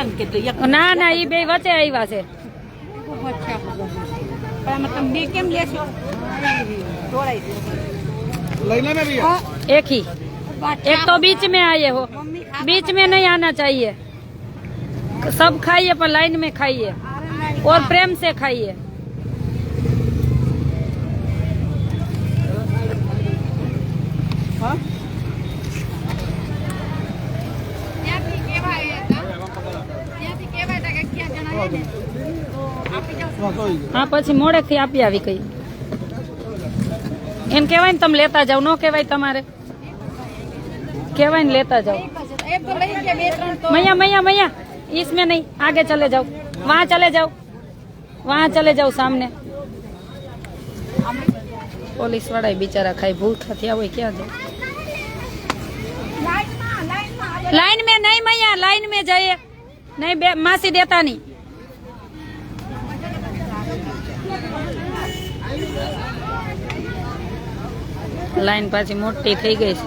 હતા ને કીધું એક ના ના ઈ બે વચ્ચે આવ્યા છે અચ્છા પણ આમાં તમે બે કેમ લેશો જોડાઈ દો લઈ લે ને ભૈયા एक ही एक तो बीच में आए हो बीच में नहीं आना चाहिए सब खाइए पर लाइन में खाइए और प्रेम से खाइए હા, તો ઈ ગયું. હા પછી મોડેક થી આપી આવી કઈ એમ કેવાય ને તમે લેતા જાઓ નો કેવાય તમારે કેવાય ને લેતા જાઓ એક તો લઈ ગયા બે ત્રણ તો मैया मैया मैया इसमें नहीं आगे चले जाओ वहाँ चले जाओ वहाँ चले जाओ सामने પોલીસ વાળા બિચારા ખાઈ ભૂખા થયા હોય ક્યાં જાય લાઈનમાં લાઈનમાં लाइन में नहीं मैया लाइन में जाइए नहीं बे- मासी देता नहीं लाइन पाची मोटी થઈ ગઈ છે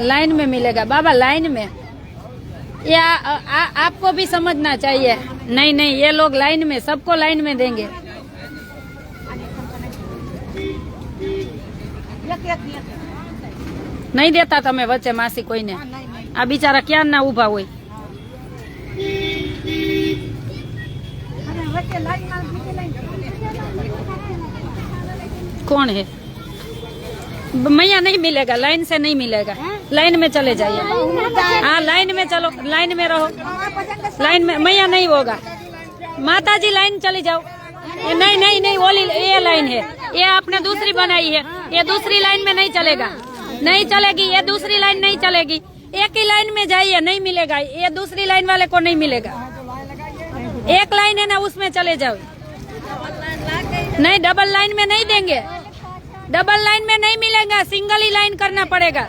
लाइन में मिलेगा बाबा लाइन में ये आ, आ, आपको भी समझना चाहिए नहीं नहीं ये लोग लाइन में सबको लाइन में देंगे એક એક એક નહીં દેતા તમે વચ્ચે માસી કોઈને આ બિચારા ક્યાં ના ઉભા હોય कौन है? मैया नहीं मिलेगा लाइन से नहीं मिलेगा। लाइन में चले जाइए। हाँ लाइन में चलो लाइन में रहो। लाइन में मैया नहीं होगा। माता जी लाइन चले जाओ। नहीं नहीं नहीं वो ये लाइन है। ये आपने दूसरी बनाई है। ये दूसरी लाइन में नहीं चलेगा। नहीं चलेगी ये दूसरी लाइन नहीं चलेगी। एक ही लाइन में जाइए नहीं मिलेगा। ये दूसरी लाइन वाले को नहीं मिलेगा। एक लाइन है ना उसमें चले जाओ। नहीं डबल लाइन में नहीं देंगे। डबल लाइन में नहीं मिलेगा सिंगल ही लाइन करना पड़ेगा।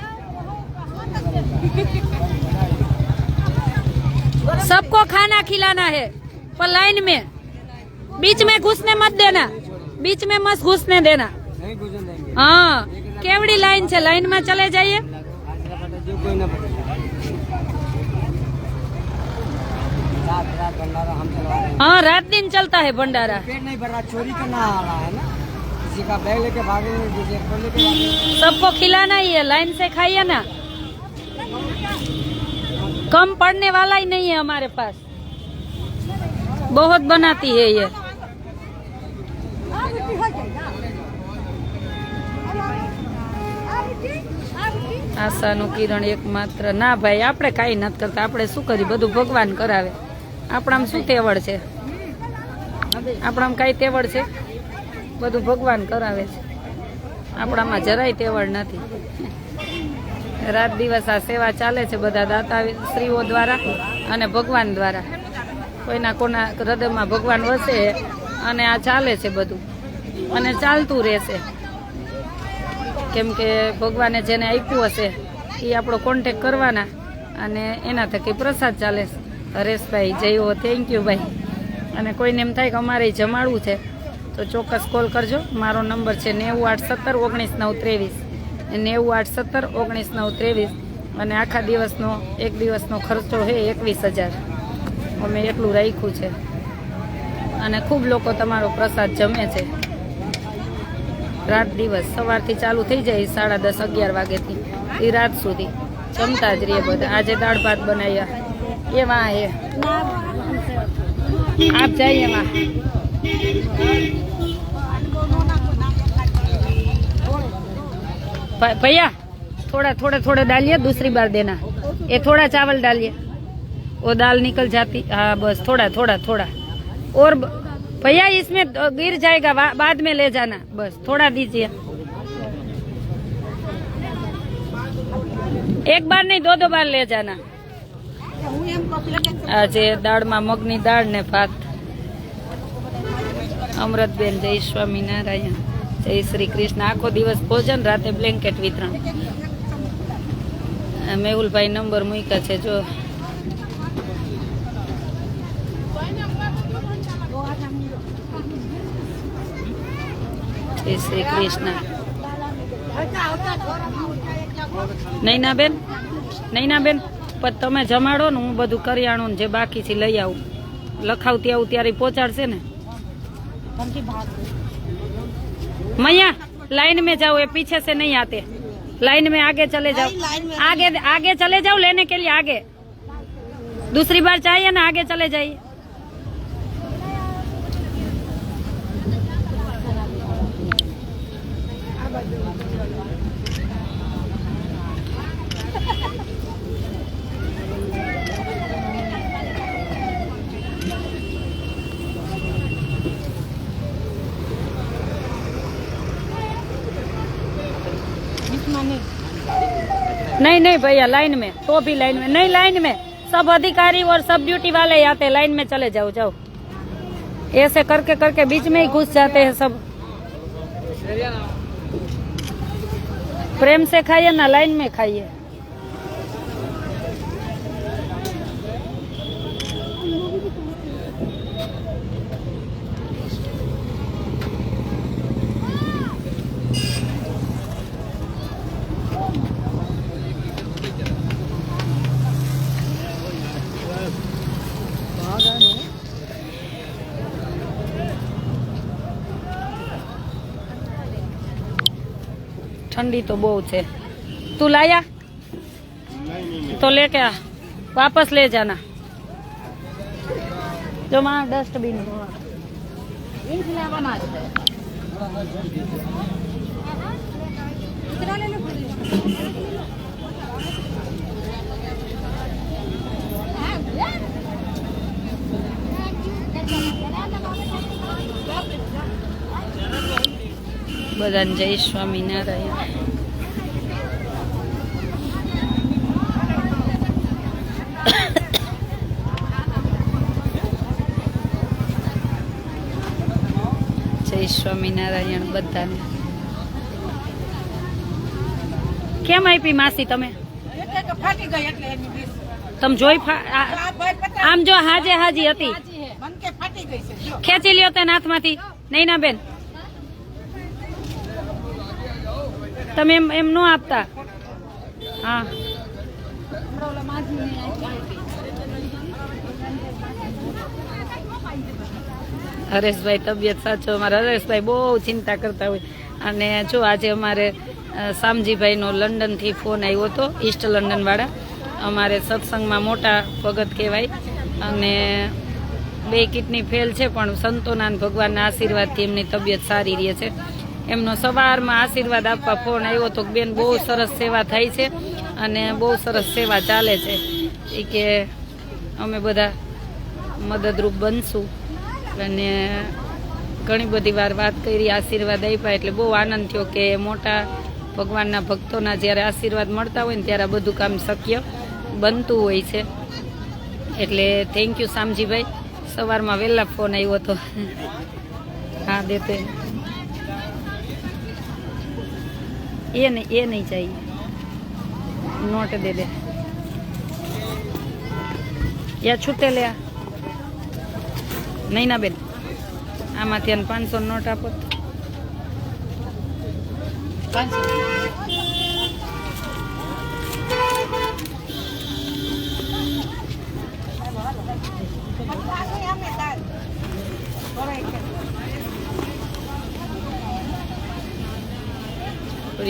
सबको खाना खिलाना है पर लाइन में। बीच में घुसने मत देना बीच में मत घुसने देना। हाँ केवड़ी लाइन से लाइन में चले जाइए। हाँ रात दिन चलता है भंडारा। पेट नहीं भर रहा चोरी करना आ रहा है ना। का बैग लेके भागे किसी का फोन लेके भागे सबको खिलाना ही है लाइन से खाइए ना कम पड़ने वाला ही नहीं है हमारे पास बहुत बनाती है ये આશાનું કિરણ એકમાત્ર ના ભાઈ આપણે કાંઈ નથી કરતા આપણે શું કરી બધું ભગવાન કરાવે આપણામાં શું તેવડ છે આપણામાં કાંઈ તેવડ છે બધું ભગવાન કરાવે છે. આપણામાં જરાય તેવડ નથી. રાત દિવસ આ સેવા ચાલે છે બધા દાતા સ્ત્રીઓ દ્વારા અને ભગવાન દ્વારા. કોઈના કોના હૃદયમાં ભગવાન વસે અને આ ચાલે છે બધું. અને ચાલતું રહેશે. કેમ કે ભગવાને જેને આપ્યું હશે, એ આપણો કોન્ટેક કરવાના અને એના થકી પ્રસાદ ચાલે. હરેશભાઈ, જય હો થેન્ક યુ ભાઈ. અને કોઈને એમ થાય કે અમારે જમાડવું છે તો ચોક્કસ કોલ કરજો. મારો નંબર છે નેવું આઠ સત્તર ઓગણીસ નવ ત્રેવીસ. નેવું આઠ સત્તર ઓગણીસ નવ ત્રેવીસ. અને આખા દિવસનો એક દિવસનો ખર્ચો છે એકવીસ હજાર. અમે એટલું રાખ્યું છે. અને ખૂબ લોકો તમારો પ્રસાદ જમે છે. રાત દિવસ સવારથી ચાલુ થઈ જાય સાડા દસ અગિયાર વાગેથી. એ રાત સુધી જમતા જ રહીએ બધા. આજે દાળ ભાત બનાવ્યા. એમાં એ આપ જઈએ એમાં भैया थोड़ा थोड़ा थोड़ा डालिए दूसरी बार देना ये थोड़ा चावल डालिए वो दाल निकल जाती हाँ बस थोड़ा थोड़ा थोड़ा और ब- भैया इसमें द- गिर जाएगा बा- बाद में ले जाना बस थोड़ा दीजिए એક બાર નહીં દો દો બાર લે જાના હું એમ કહું છું કે આજે દાળમાં મગની દાળ ને ભાત અમૃતબેન જય સ્વામિનારાયણ જય શ્રી કૃષ્ણ આખો દિવસ ભોજન, રાતે બ્લેન્કેટ વિતરણ. મેહુલભાઈ નંબર મૂક્યા છે, જો. શ્રી કૃષ્ણ. નૈના બેન નૈના તમે જમાડો ને હું બધું કરિયાણું જે બાકી છે લઈ આવું. લખાવતી આવું ત્યારે પહોંચાડશે ને? मैया लाइन में जाओ ये पीछे से नहीं आते लाइन में आगे चले जाओ आगे आगे चले जाओ लेने के लिए आगे दूसरी बार चाहिए ना आगे चले जाइए नहीं नहीं भैया, लाइन में तो भी लाइन में, नहीं, लाइन में। सब अधिकारी और सब ड्यूटी वाले आते लाइन में चले जाओ जाओ। ऐसे करके करके बीच में ही घुस जाते हैं सब। प्रेम से खाइए ना, लाइन में खाइए। ठंडी तो बहुत है तू लाया तो लेके आ वापस ले जाना जो वहाँ डस्टबिन બધાને જય સ્વામિનારાયણ. જય સ્વામિનારાયણ બધાને. કેમ આપી માસી તમે. તમે જોઈ આમ જો હાજે હાજી હતી. ખેંચી લ્યો તે હાથમાંથી. નહીં ના બેન તમે એમ એમ ન આપતા? હા. હરેશભાઈ, તબિયત સાચો? અમારે હરેશભાઈ બહુ ચિંતા કરતા હોય. અને જો આજે અમારે શામજીભાઈનો લંડનથી ફોન આવ્યો હતો, ઈસ્ટ લંડનવાળા. અમારે સત્સંગમાં મોટા ભગત કહેવાય. અને બે કિડની ફેલ છે, પણ સંતોનાન ભગવાનના આશીર્વાદથી એમની તબિયત સારી રહે છે. એમનો સવારમાં આશીર્વાદ આપવા ફોન આવ્યો તો બેન બહુ સરસ સેવા થાય છે અને બહુ સરસ સેવા ચાલે છે. એ કે અમે બધા મદદરૂપ બનશું. અને ઘણી બધી વાર વાત કરી, આશીર્વાદ આપ્યા એટલે બહુ આનંદ થયો કે મોટા ભગવાનના ભક્તોના જ્યારે આશીર્વાદ મળતા હોય ને ત્યારે આ બધું કામ શક્ય બનતું હોય છે. એટલે થેન્ક યુ શામજીભાઈ. સવારમાં વહેલા ફોન આવ્યો હતો હા, દેતે ये नहीं ये नहीं चाहिए नोट दे दे या छूटे ले आ નહીં ના બેન આમાંથી એને પાંચસો નોટ આપો તો.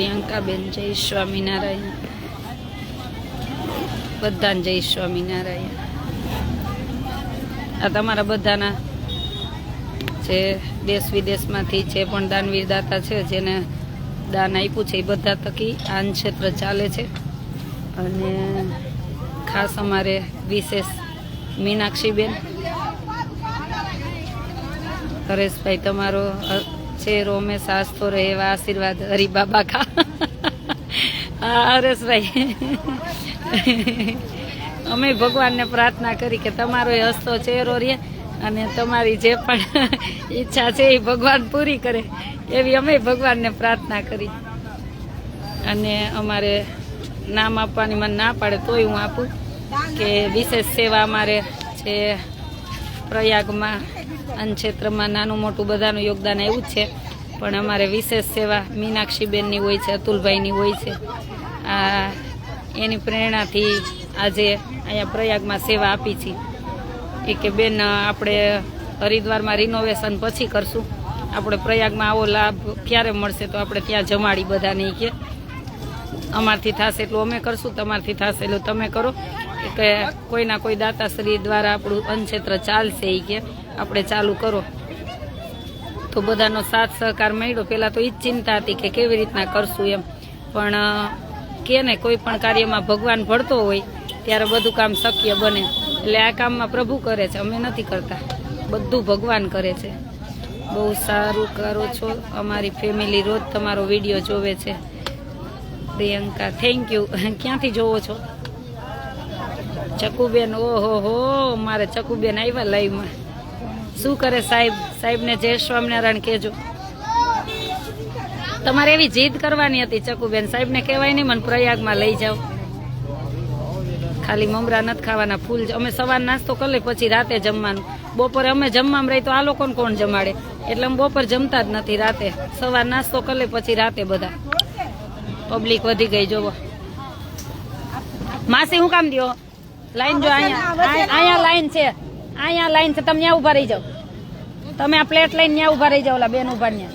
પ્રિયંકાબેન જય સ્વામિનારાયણ. બધાને જય સ્વામિનારાયણ. આ તમારા બધાના જે દેશ વિદેશમાંથી જે પણ દાનવીર દાતા છે, જેને દાન આપ્યું છે, એ બધા થકી આન ક્ષેત્ર ચાલે છે. અને ખાસ અમારે વિશેષ મીનાક્ષીબેન. હરેશભાઈ, તમારો ચહેરો હંમેશા હસતો રહે, એવા આશીર્વાદ હરિબાબા ખા હા, હરેશભાઈ. અમે ભગવાનને પ્રાર્થના કરી કે તમારો એ હસતો ચહેરો રહે અને તમારી જે પણ ઈચ્છા છે એ ભગવાન પૂરી કરે. એવી અમે ભગવાનને પ્રાર્થના કરી. અને અમારે નામ આપવાની મને ના પાડે તોય હું આપું કે વિશેષ સેવા અમારે છે પ્રયાગમાં. અન્ન ક્ષેત્રમાં નાનું મોટું બધાનું યોગદાન એવું જ છે. પણ અમારે વિશેષ સેવા મીનાક્ષીબેનની હોય છે, અતુલભાઈની હોય છે. આ એની પ્રેરણાથી આજે અહીંયા પ્રયાગમાં સેવા આપી છે. એ કે બેન, આપણે હરિદ્વારમાં રિનોવેશન પછી કરશું. આપણે પ્રયાગમાં આવો લાભ ક્યારે મળશે તો આપણે ત્યાં જમાડી બધાને કે. અમારથી થશે એટલું અમે કરશું, તમારથી થશે એટલું તમે કરો. કે કોઈના કોઈ દાતાશ્રી દ્વારા આપણું અન્નક્ષેત્ર ચાલશે એ કે. આપણે ચાલુ કરો. તો બધાનો સાથ સહકાર મળ્યો. પહેલાં તો એ જ ચિંતા હતી કે કેવી રીતના કરશું એમ. પણ કે કોઈ પણ કાર્યમાં ભગવાન ભળતો હોય, ત્યારે બધું કામ શક્ય બને. એટલે આ કામમાં પ્રભુ કરે છે. અમે નથી કરતા. બધું ભગવાન કરે છે. બહુ સારું કરો છો. અમારી ફેમિલી રોજ તમારો વીડિયો જોવે છે. પ્રિયંકા થેન્ક યુ ક્યાંથી જોવો છો? ચકુબેન, ઓહો હો, મારે ચકુબેન આવ્યા લાઈવમાં શું કરે સાહેબ? સાહેબને જય સ્વામિનારાયણ કહેજો. તમારે એવી જીદ કરવાની હતી ચકુબેન. સાહેબને કહેવાય નહીં મને પ્રયાગમાં લઈ જાઓ. ખાલી મમરા નથી ખાવાના ફૂલ અમે સવાર નાસ્તો કરી લઈ પછી રાતે જમવાનું. બપોરે અમે જમવામાં રહી તો આ લોકોને કોણ જમાડે? એટલે અમે બપોર જમતા જ નથી રાતે. સવાર નાસ્તો કરી લઈ પછી રાતે બધા. પબ્લિક વધી ગઈ જોવો. માસી હું કામ દો લાઈન જો અહીંયા અહીંયા લાઈન છે. અહીંયા લાઈન છે તમે ત્યાં ઉભા રહી જાઓ તમે આ પ્લેટ લઈને ત્યાં ઉભા રહી જાઓ ઓલા બેન ઉભા ત્યાં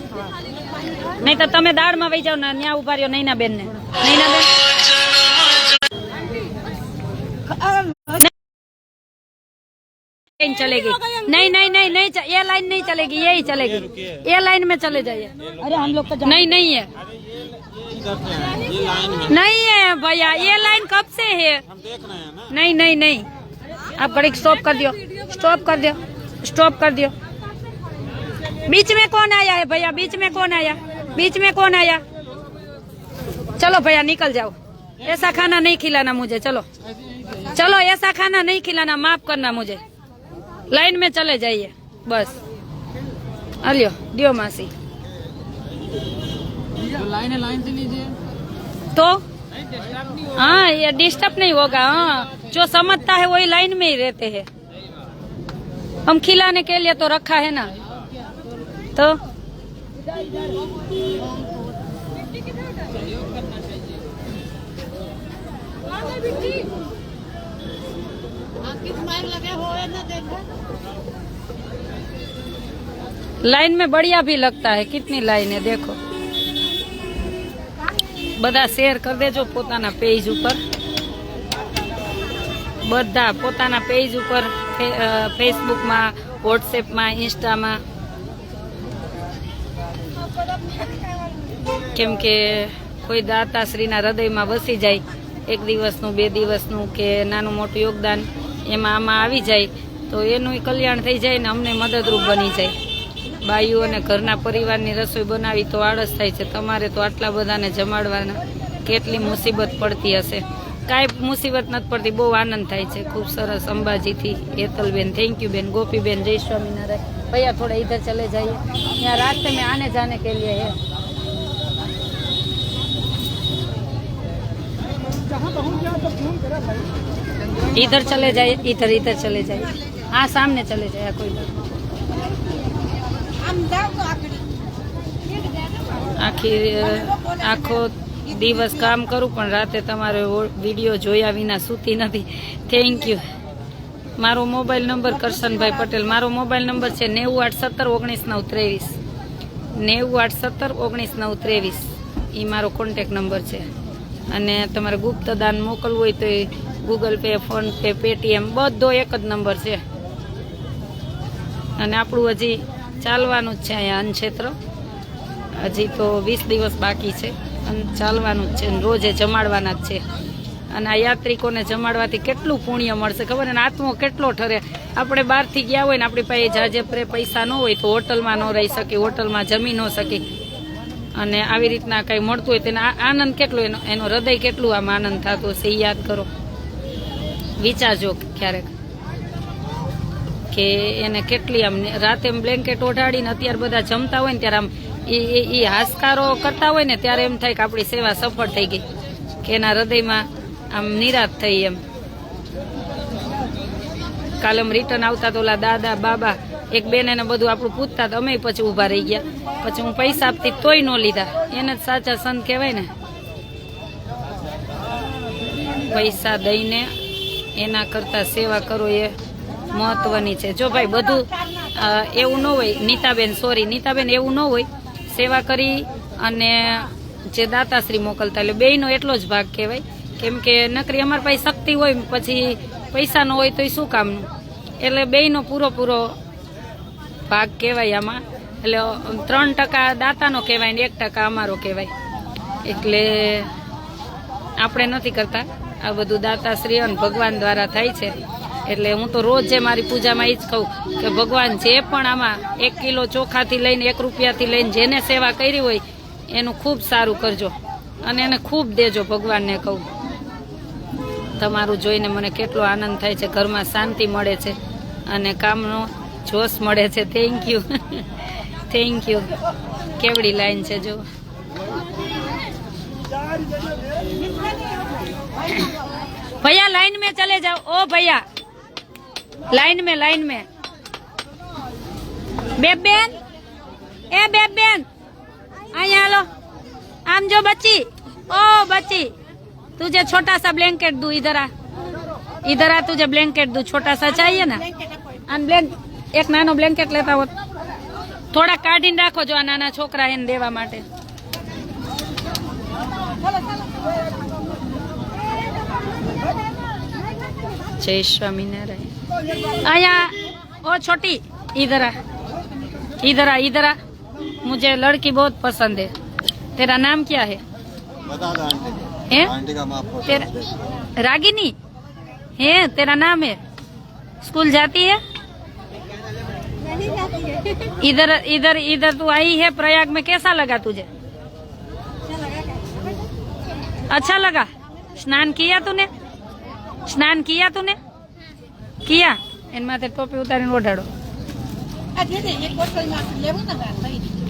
નહીં તો તમે દાળમાં વહી જાઓ ને ત્યાં ઉભા રહ્યો નૈના બેન ને નૈના બેન लाइन चलेगी नहीं नहीं नहीं नहीं च- ये लाइन नहीं चलेगी यही चलेगी ये लाइन में चले जाइए अरे हम लोग तो नहीं नहीं है नहीं है भैया ये लाइन कब से है नहीं नहीं नहीं आप गाड़ी स्टॉप कर दियो। स्टॉप कर दियो। स्टॉप कर दियो। बीच में कौन आया है भैया? बीच में कौन आया? बीच में कौन आया? चलो भैया निकल जाओ। ऐसा खाना नहीं खिलाना मुझे चलो। चलो ऐसा खाना नहीं खिलाना माफ़ करना मुझे। लाइन में चले जाइए बस। अलियो दियो मासी। लाइन है लाइन से लीजिए। तो? हाँ ये डिस्टर्ब नहीं होगा हाँ। जो समझता है वही लाइन में ही रहते हैं। हम खिलाने के लिए तो रखा है ना। तो? लाइन में बढ़िया भी लगता है, कितनी लाइन है, देखो। બધા શેર કરી દેજો પોતાના પેજ ઉપર. બધા પોતાના પેજ ઉપર ફેસબુકમાં વોટ્સએપમાં ઇન્સ્ટામાં કેમ કે કોઈ દાતાશ્રીના હૃદયમાં વસી જાય, એક દિવસનું, બે દિવસનું કે નાનું મોટું યોગદાન એમાં આમાં આવી જાય, તો એનું કલ્યાણ થઈ જાય ને અમને મદદરૂપ બની જાય. બાઈઓ અને ઘરના પરિવારની રસોઈ બનાવી તો આળસ થાય છે તમારે તો આટલા બધાને જમાડવાના કેટલી મુસીબત પડતી હશે કાંઈ મુસીબત નથી પડતી બહુ આનંદ થાય છે ખૂબ સરસ અંબાજીથી હેતલબેન થેન્ક યુ બેન ગોપીબેન જય સ્વામિનારાયણ भैया थोड़ा इधर चले जाइए यहाँ रास्ते में आने जाने के लिए है इधर चले जाइए इधर इधर चले जाइए हाँ सामने चले जाइए कोई बात આખી આખો દિવસ કામ કરું, પણ રાતે તમારો વીડિયો જોયા વિના સૂતી નથી. થેન્ક યુ મારો મોબાઈલ નંબર કરશનભાઈ પટેલ. મારો મોબાઈલ નંબર છે નેવું આઠ સત્તર ઓગણીસ નવ ત્રેવીસ. નેવું આઠ સત્તર ઓગણીસ નવ ત્રેવીસ. એ મારો કોન્ટેક નંબર છે. અને તમારે ગુપ્ત દાન મોકલવું હોય તો એ Google Pay PhonePe Paytm બધો એક જ નંબર છે. અને આપણું હજી ચાલવાનું જ છે અહીંયા અન્નક્ષેત્ર. હજી તો વીસ દિવસ બાકી છે. અને ચાલવાનું જ છે, અને રોજે જમાડવાના જ છે. અને આ યાત્રિકોને જમાડવાથી કેટલું પુણ્ય મળશે ખબર? ને આત્મો કેટલો ઠરે? આપણે બહારથી ગયા હોય ને આપણી પાસે જાજેપરે પૈસા ન હોય તો હોટલમાં ન રહી શકી હોટલમાં જમી ન શકી અને આવી રીતના કંઈ મળતું હોય તેને આનંદ કેટલો એનો? એનો હૃદય કેટલું આમ આનંદ થતો હશે એ યાદ કરો. વિચારજો ક્યારેક કે એને કેટલી આમ રાતે બ્લેન્કેટ ઓઢાડીને અત્યારે બધા જમતા હોય ને ત્યારે આમ એ એ હાશકારો કરતા હોય ને ત્યારે એમ થાય કે આપણી સેવા સફળ થઈ ગઈ, કે એના હૃદયમાં આમ નિરાશ થઈ એમ. કાલે આમ રિટર્ન આવતા તો ઓલા દાદા, બાબા, એક બેન એને બધું આપણું પૂછતા તો અમે પછી ઊભા રહી ગયા. પછી હું પૈસા આપતી તોય ન લીધા. એને જ સાચા સંત કહેવાય ને. પૈસા દઈને એના કરતાં સેવા કરો એ મહત્વની છે. જો ભાઈ બધું એવું ન હોય, નીતાબેન સોરી નીતાબેન એવું ન હોય સેવા કરી અને જે દાતાશ્રી મોકલતા, એટલે બેયનો એટલો જ ભાગ કહેવાય. કેમ કે નકરી અમારી પાસે શક્તિ હોય, પછી પૈસા ન હોય તો એ શું કામનું? એટલે બેયનો પૂરો પૂરો ભાગ કહેવાય આમાં. એટલે ત્રણ ટકા દાતાનો કહેવાય ને એક ટકા અમારો કહેવાય. એટલે આપણે નથી કરતા. આ બધું દાતાશ્રી અને ભગવાન દ્વારા થાય છે. એટલે હું તો રોજ જે મારી પૂજામાં એ જ કહું કે ભગવાન જે પણ આમાં એક કિલો ચોખાથી લઈને એક રૂપિયાથી લઈને જેને સેવા કરી હોય, એનું ખૂબ સારું કરજો. અને એને ખૂબ દેજો ભગવાનને કહું. તમારું જોઈને મને કેટલો આનંદ થાય છે. ઘરમાં શાંતિ મળે છે અને કામનો જોશ મળે છે. થેન્ક યુ થેન્ક યુ કેવડી લાઈન છે જો. ભૈયા, લાઈન મેં ચલે જાઓ. ઓ ભૈયા लाइन में लाइन में बेबेन ए बेबेन અહીંયા હાલો આમ જો બચ્ચી ओ बच्ची तुझे छोटा सा ब्लैंकेट दू इधर आ इधर आ तुझे ब्लैंकेट दू छोटा सा चाहिए ना આન બ્લેન્ક એક નાનો બ્લેન્કેટ લેતા હોત થોડા કાઢીને રાખો જો આ નાના છોકરા એને દેવા માટે जय स्वामीनारायण आया ओ छोटी इधर आ इधर आ इधर आ। मुझे लड़की बहुत पसंद है। तेरा नाम क्या है? बता दो आंटी आंटी का तेरा रागिनी? है? तेरा नाम है? स्कूल जाती है? इधर इधर इधर तू आई है प्रयाग में। कैसा लगा तुझे? अच्छा लगा। अच्छा स्नान किया तूने? स्नान किया तूने? કિયા? એના માથે ટોપી ઉતારીને ઓઢાડો.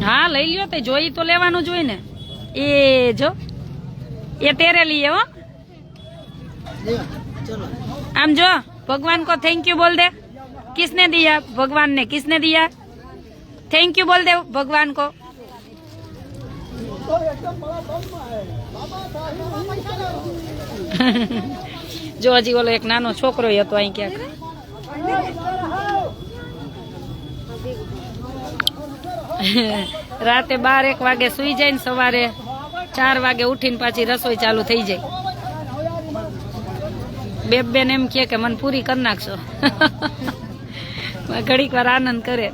હા, લઈ લ્યો તે, જોઈ તો લેવાનું જોઈ ને. એ જો, એ તેરે લઈએ હો. આમ જો, ભગવાન કો થેન્ક યુ બોલ દે. કિસને દિયા ભગવાન ને કિસને દિયા? થેન્ક યુ બોલ દે ભગવાન કો. જો હજી ઓલો એક નાનો છોકરો હતો અહીં ક્યાંક. રાતે બાર એક વાગે સુઈ જાય ને સવારે ચાર વાગે ઉઠીને પાછી રસોઈ ચાલુ થઈ જાય. બે બેન એમ કે કે મને પૂરી કરી નાખશો. ઘડીક વાર આનંદ કરે.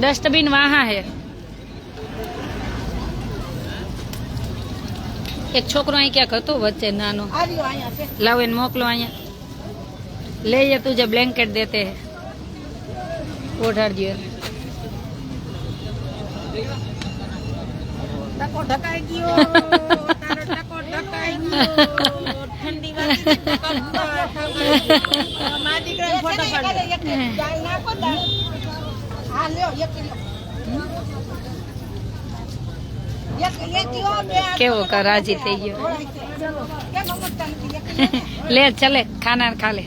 ડસ્ટબિન વાહા ઓલા एक छोकरो अहीं क्या करतो वच्चे नानो आया लाओ इन मोकलो आया ले ये तुझे ब्लैंकेट देते है ओढ़ दियो देखो ढकाएगी ओ ठंडी वाली फ़ोटो કેવો રાજી થઈ ગયો. લે ચલે ખાના ખા લે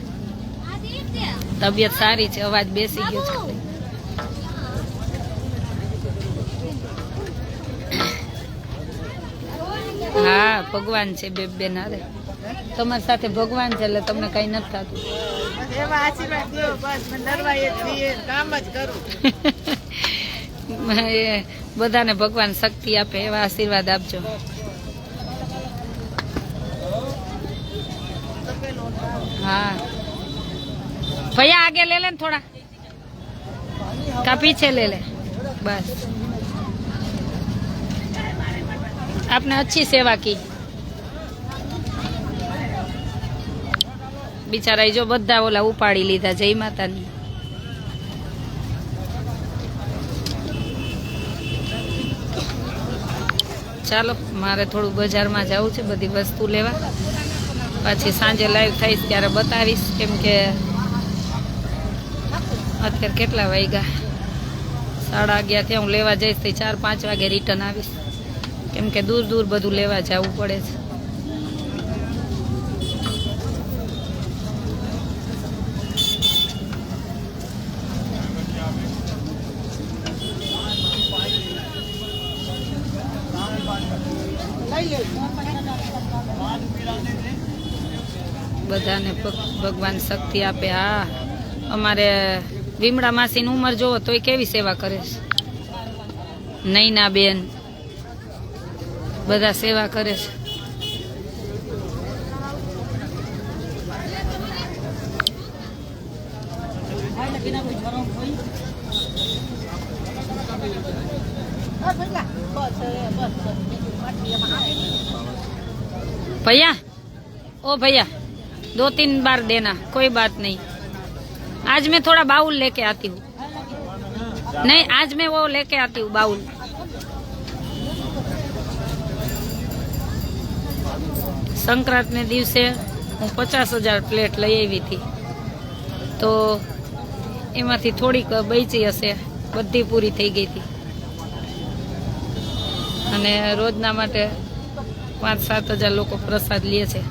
તબિયત સારી છે અવાજ બેસી ગયો છે. હા ભગવાન છે બે બેન હારે. તમારી સાથે ભગવાન છે એટલે તમને કઈ નથી થતું. બધાને ભગવાન શક્તિ આપે એવા આશીર્વાદ આપજો. હા. ભૈયા, આગે લે લે થોડા. કા પીછે લે લે. બસ. આપને અચ્છી સેવા કી. બિચારા જો બધા ઓલા ઉપાડી લીધા જય માતાની ચાલો, મારે થોડું બજારમાં જવું છે, બધી વસ્તુ લેવા. પછી સાંજે લાઈવ થઈશ, ત્યારે બતાવીશ, કેમ કે અત્યારે કેટલા વાગ્યા? સાડા અગિયારથી હું લેવા જઈશ, તો ચાર પાંચ વાગે રિટર્ન આવીશ. કેમ કે દૂર દૂર બધું લેવા જવું પડે છે. બધાને ભગ- ભગવાન શક્તિ આપે, હા. અમારે વિમળા માસીની ઉંમર જોવો એ કેવી સેવા કરે છે? નૈના બેન બધા સેવા કરે છે. भैया ओ भैया दो तीन बार देना कोई बात नहीं आज मैं थोड़ा बाउल लेके आती हूँ नहीं आज मैं वो लेके आती हूँ बाउल સંક્રાંતને દિવસે હું પચાસ હજાર પ્લેટ લઈ આવી હતી તો એમાંથી થોડીક બચી હશે બધી પૂરી થઈ ગઈ હતી અને રોજના માટે પાંચ, સાત હજાર લોકો પ્રસાદ લે છે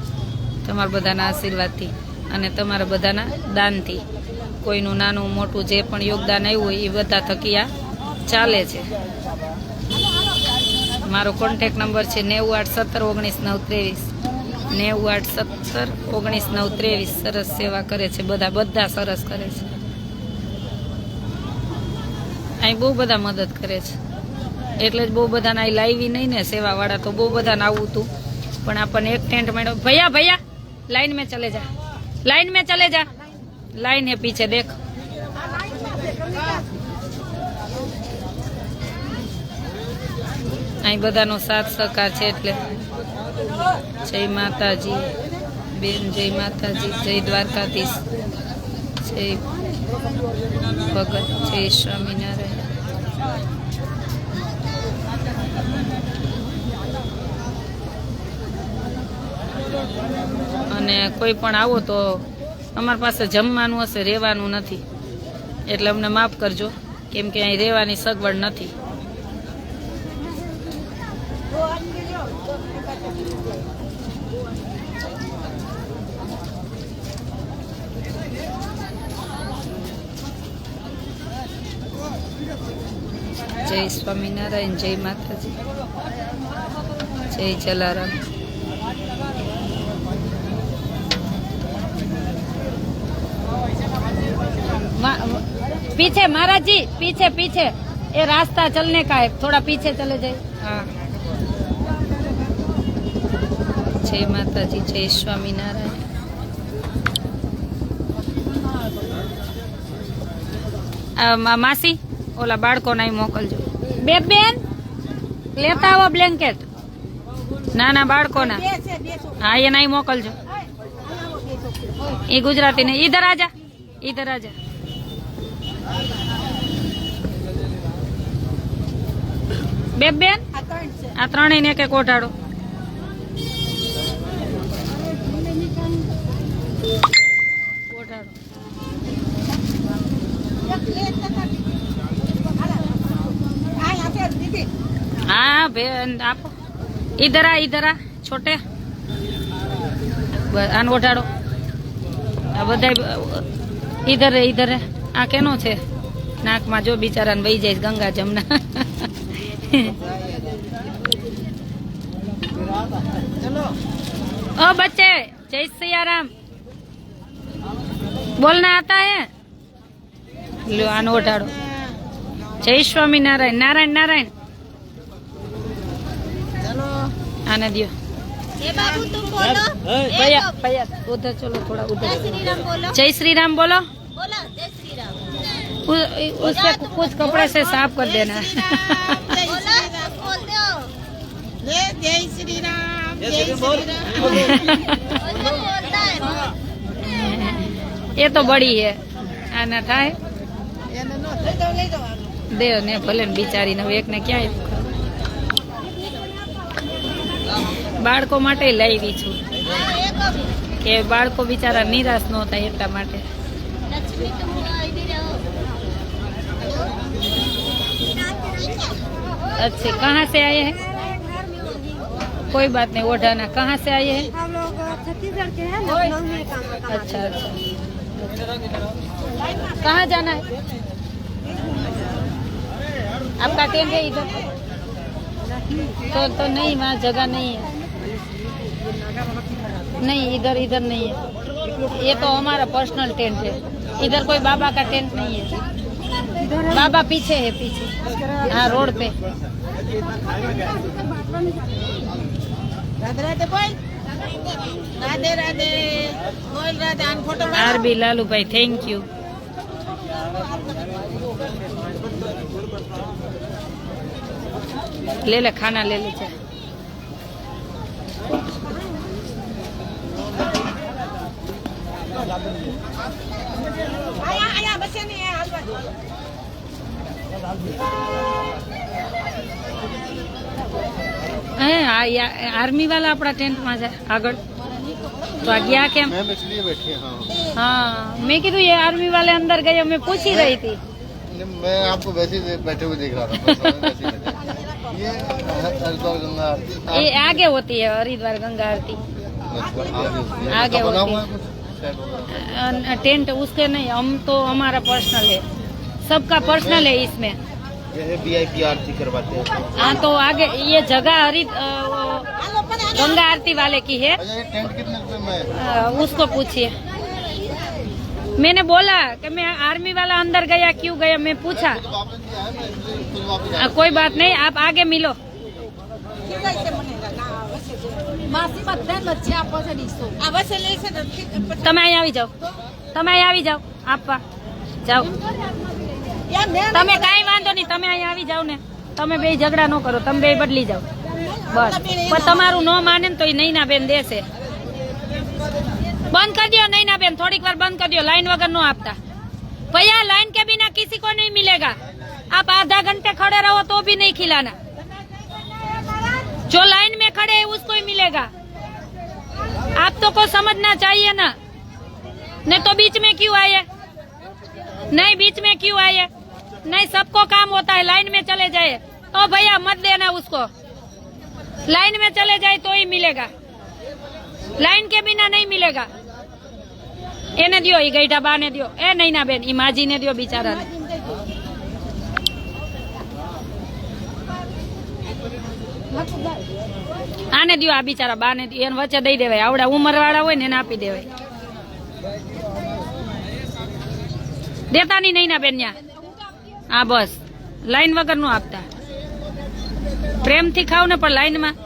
તમારા બધાના આશીર્વાદથી અને તમારા બધાના દાનથી. કોઈનું નાનું મોટું જે પણ યોગદાન આવ્યું હોય એ બધા થકી આ ચાલે છે. મારો કોન્ટેક નંબર છે નેવું આઠ સત્તર ઓગણીસ નવ ત્રેવીસ. નેવું આઠ સત્તર ઓગણીસ નવ ત્રેવીસ. સરસ સેવા કરે છે, બધા બધા સરસ કરે છે. અહીં બહુ બધા મદદ કરે છે. એટલે જ બહુ બધાને અહીં લાવી નહીં ને સેવાવાળા તો બહુ બધાને આવું હતું. પણ આપણને એક ટેન્ટ મળ્યો. ભૈયા ભૈયા, લાઈન મેં ચલે જા. લાઈન મેં ચલે જા. લાઈન હે પીછે દેખ. અહીં બધાનો સાથ સહકાર છે એટલે. જય માતાજી. બેન, જય માતાજી. જય દ્વારકાધીશ. જય ભગત. જય સ્વામિનારાયણ. અને કોઈ પણ આવો તો અમારી પાસે જમવાનું હશે, રહેવાનું નથી. એટલે અમને માફ કરજો, કેમ કે અહીં રહેવાની સગવડ નથી. જય સ્વામિનારાયણ, જય માતાજી. જય જલારામ मा- पीछे महाराज जी पीछे पीछे ये रास्ता चलने का है थोड़ा पीछे चले जाए हाँ जय माता जी जय स्वामीनारायण આ મા- માસી ઓલા બાળકોને અહીં મોકલજો બે બેન લેતા આવો બ્લેન્કેટ નાના બાળકોના બે છે બે છોકરા હા એને અહીં મોકલજો એ ગુજરાતી ને ઈધર આજા ઈધર આજા બે બેન? આ ત્રણ ત્રણેય ને એક એક ઓઢાડો. હા બેન આપો. ઈધર આ ઈધર આ છોટે આને ઓઢાડો. આ બધા ઈધર રે ઈધર આ કેનો છે? નાકમાં જો બિચારાને વહી જાય ગંગા જમના. ओ बच्चे जय सिया राम बोलना आता है? लो आनो उठाड़ो। जय स्वामी नारायण नारायण। नारायण चलो आने दियो। ए बाबू तुम बोलो। भैया भैया उधर चलो थोड़ा उधर जय श्री राम बोलो। जय श्री राम बोलो। बोला जय श्री राम उससे कुछ कपड़े से साफ़ कर देना। એ તો બળી હે. આના થાય? દેવ ને ભલે બિચારી ને એક ને ક્યાંય બાળકો માટે લાવી છું. કે બાળકો બિચારા નિરાશ ન થાય એટલા માટે. અચ્છા કહા સે આયે હે? कोई बात नहीं वो ओढ़ाना कहाँ से आए हैं? हम लोग छत्तीसगढ़ के हैं लखनऊ में काम अच्छा अच्छा। कहाँ जाना है? आपका टेंट है इधर? तो तो नहीं वहाँ जगह नहीं है। नहीं इधर इधर नहीं है। ये तो हमारा पर्सनल टेंट है। इधर कोई बाबा का टेंट नहीं है। बाबा पीछे है पीछे। हाँ रोड पे। રાધે રાધે બોલ રાધે રાધે બોલ રાધે આન ફોટો आर बी लालू भाई थैंक यू ले ले खाना ले ले जा આયા આયા બસે ને હાલવા દો હે આ યા- આર્મી વાળા આપણા ટેન્ટમાં છે આગળ તો આ ગયા કેમ मैम इसलिए बैठे हैं हाँ हाँ मैं कीधું ये आर्मी वाले अंदर गए मैं पूछ ही रही थी नहीं, मैं आपको वैसे ही बैठे हुए देख रहा था बस वैसे ही बैठे। ये हरिद्वार गंगा आरती ये आगे होती है हरिद्वार गंगा आरती आगे आगे बना होती हुआ है कुछ शायद वगैरह। अ, टेंट उसके नहीं हम तो हमारा पर्सनल है सबका पर्सनल है इसमें ये है वीआईपी आरती करवाते हैं हाँ तो आगे ये जगह हरि अ, वो गंगा आरती वाले की है अच्छा ये टेंट कितने रुपए में है अ, उसको पूछिए मैंने बोला कि मैं आर्मी वाला अंदर गया क्यों गया मैं पूछा तो वापस नहीं आया मैं इसलिए फिर वापस अ, कोई बात नहीं आप आगे मिलो માસી બધા વચ્ચે આપો છે ડીશો આ બસે લેશે તો ઠીક, પછી તમે અહીં આવી જાઓ તમે અહીં આવી જાઓ આપવા જાઓ યા મેં તમે કાંઈ વાંધો નહીં તમે અહીં આવી જાઓ ને તમે બે ઝઘડા ન કરો તમે બે બદલી જાઓ બસ પણ તમારું ન માને ને તો એ નૈના બેન દેશે બંધ કરી દો નૈના બેન થોડીક વાર બંધ કરી દો લાઈન વગર નો આપતા भैया लाइन के बिना किसी को नहीं मिलेगा आप आधा घंटे खड़े रहो तो भी नहीं खिलाना जो लाइन में खड़े हैं उसको ही मिलेगा आप तो को समझना चाहिए ना नहीं तो बीच में क्यों आए नहीं बीच में क्यों आए नहीं सबको काम होता है लाइन में चले जाए तो भैया मत देना उसको लाइन में चले जाए तो ही मिलेगा लाइन के बिना नहीं मिलेगा એને દ્યો એ ગઈઢા બાને દ્યો એ નૈના બેન ઈ માજીને દ્યો બિચારાને આને દ્યો આ બિચારા બાને દ્યો એને વચ્ચે દઈ દેવાય આવડા ઉંમર વાળા હોય ને એને આપી દેવાય દેતા નહીં નૈના બેન ન્યા હા બસ. લાઈન વગરનું આપતા. પ્રેમથી ખાવ ને પણ લાઈનમાં.